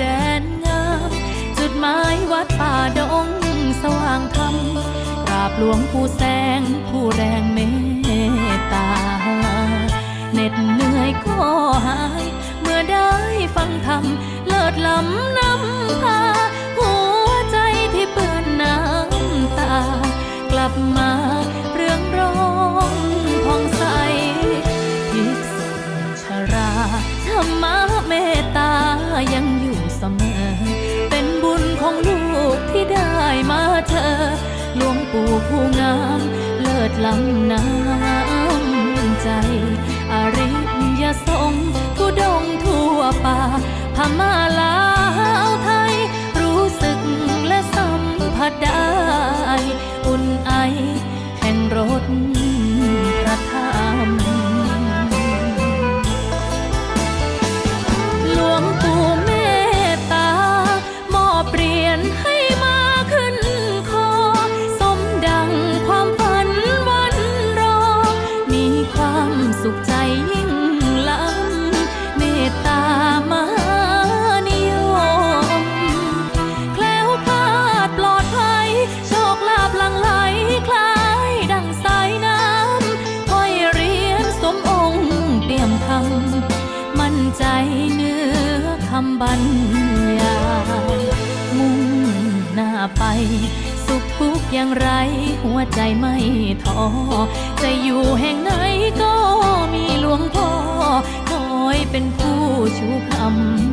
แดนงาม จุดหมายวัดป่าดงสว่างธรรมกราบหลวงปู่แสงผู้แรงเมตตาเหน็ดเหนื่อยก็หาย เมื่อได้ฟังธรรมเลิศล้ำนำพา หัวใจที่เปื้อนน้ำตา กลับมาเรื่องร้องผ่องใสภิกษุชราธรรมะเมตตา ยังอยู่เสมอ เป็นบุญของลูกที่ได้มาเจอหลวงปู่ผู้งาม เลิศล้ำน้ำใจอริ สุขใจยิ่งล้ำเมตตามหานิยม แคล้วคลาดปลอดภัย โชคลาภหลังไหลคล้ายดังสายน้ำห้อยเรียญสมองค์เตรียมทำมั่นใจเนื้อคำบรรยายมุ่งหน้าไปสุขทุกอย่างไร หัวใจไม่ท้อจะอยู่แห่งไหน เป็นผู้ชูคำ